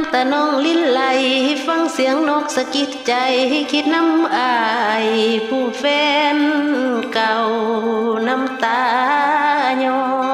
ำตะนองลิ้นไหลฟังเสียงนกสะกิดใจคิดน้ำอายผู้แฟนเก่าน้ำตาย้อ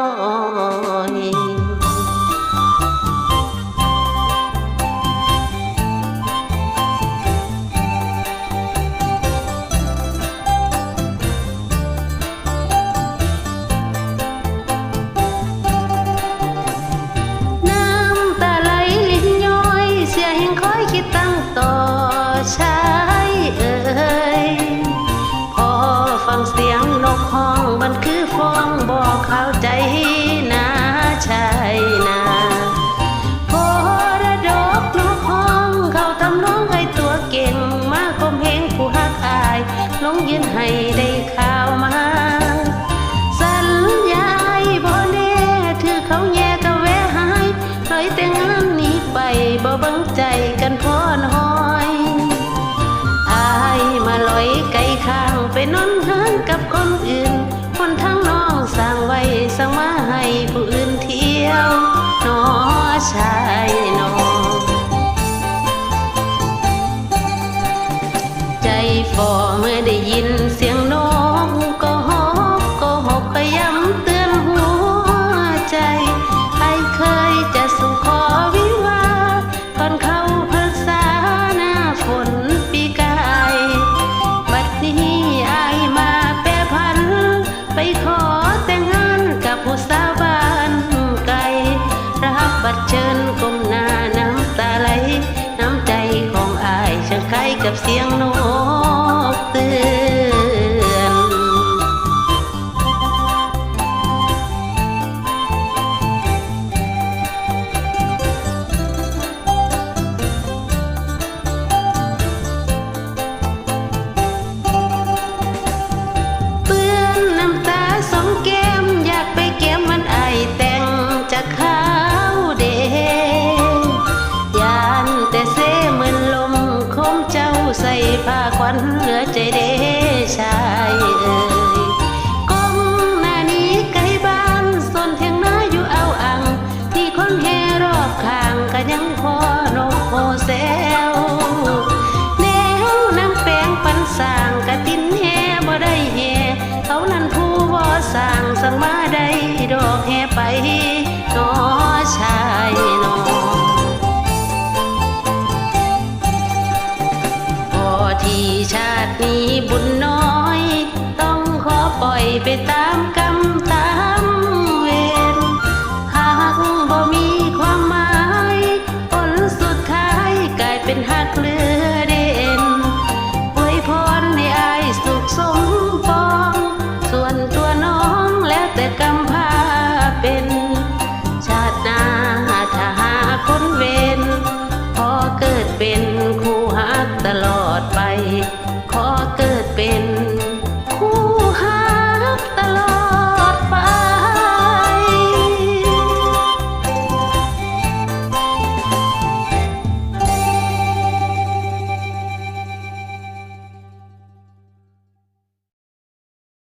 ไม่ได้ข่าวมา สัญญาไอ้บ่แน่ถือเขาแย่ก็แวะหายถอยแต่งานนี้ไปบ่บังใจกันพอน้อย อายมาลอยไกลข้างไปนอน ฝ่อเมื่อได้ยินเสียงนกก็ฮกก็หกก็ย้ำเตือนหัวใจใครเคยจะสู่ขอวิวาก่อนเข้าพรรษาหน้าฝนปีกายบัดนี้อายมาแปรพัน ไปขอแต่งงานกับผู้สาวบ้านไกลรับบัตรเชิญก้มหน้าน้ำตาไหลน้ำใจของอายช่างคล้ายกับเสียงนก ใจเดชายเอ่ยก้มหน้านี้ไกลบ้านสนเทียงนาอยู่เอาอัง ที่คนแห่รอบข้างก็ยังพอนกโฮแซวแนวน้ำแปงปันสางกะตินแห่บ่ได้แห่เขานั้นผู้บ่สางสั่งมาได้ดอกแห่ไปนอชาย ไปตามกัน